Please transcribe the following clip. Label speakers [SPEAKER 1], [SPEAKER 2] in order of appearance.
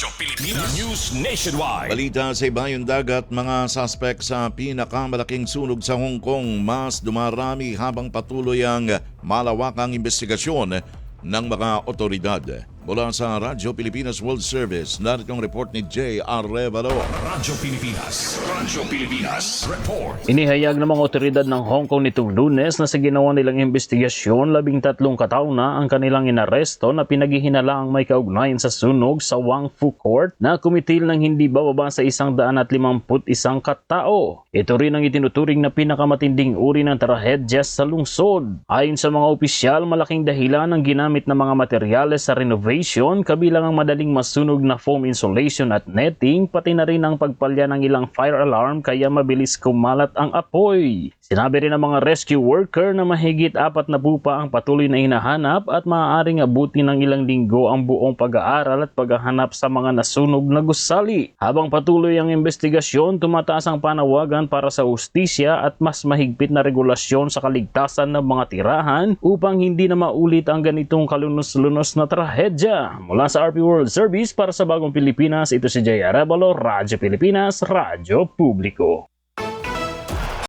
[SPEAKER 1] Radyo Pilipinas. News Nationwide.
[SPEAKER 2] Balita sa ibayong dagat, mga suspect sa pinakamalaking sunog sa Hong Kong mas dumarami habang patuloy ang malawakang investigasyon ng mga otoridad. Mula sa Radyo Pilipinas World Service, narito ang report ni J.R. Revalo.
[SPEAKER 1] Radyo Pilipinas. Radyo Pilipinas. Report.
[SPEAKER 3] Inihayag ng mga otoridad ng Hong Kong nitong lunes na sa ginawa nilang investigasyon, labing tatlong katao na ang kanilang inaresto na pinaghihinalaang may kaugnayan sa sunog sa Wang Fu Court na kumitil ng hindi bababa sa isang daan at limamput isang katao. Ito rin ang itinuturing na pinakamatinding uri ng trahedya sa lungsod. Ayon sa mga opisyal, malaking dahilan ang ginamit ng mga materyales sa renovation kabilang ang madaling masunog na foam insulation at netting pati na rin ang pagpalya ng ilang fire alarm kaya mabilis kumalat ang apoy. Sinabi rin ng mga rescue worker na mahigit apat na pupa ang patuloy na hinahanap at maaaring abuti ng ilang linggo ang buong pag-aaral at paghahanap sa mga nasunog na gusali. Habang patuloy ang investigasyon, tumataas ang panawagan para sa ustisya at mas mahigpit na regulasyon sa kaligtasan ng mga tirahan upang hindi na maulit ang ganitong kalunos-lunos na trahedya. Mula sa RP World Service para sa Bagong Pilipinas, ito si Jay Arevalo, Radyo Pilipinas, Radyo Publiko.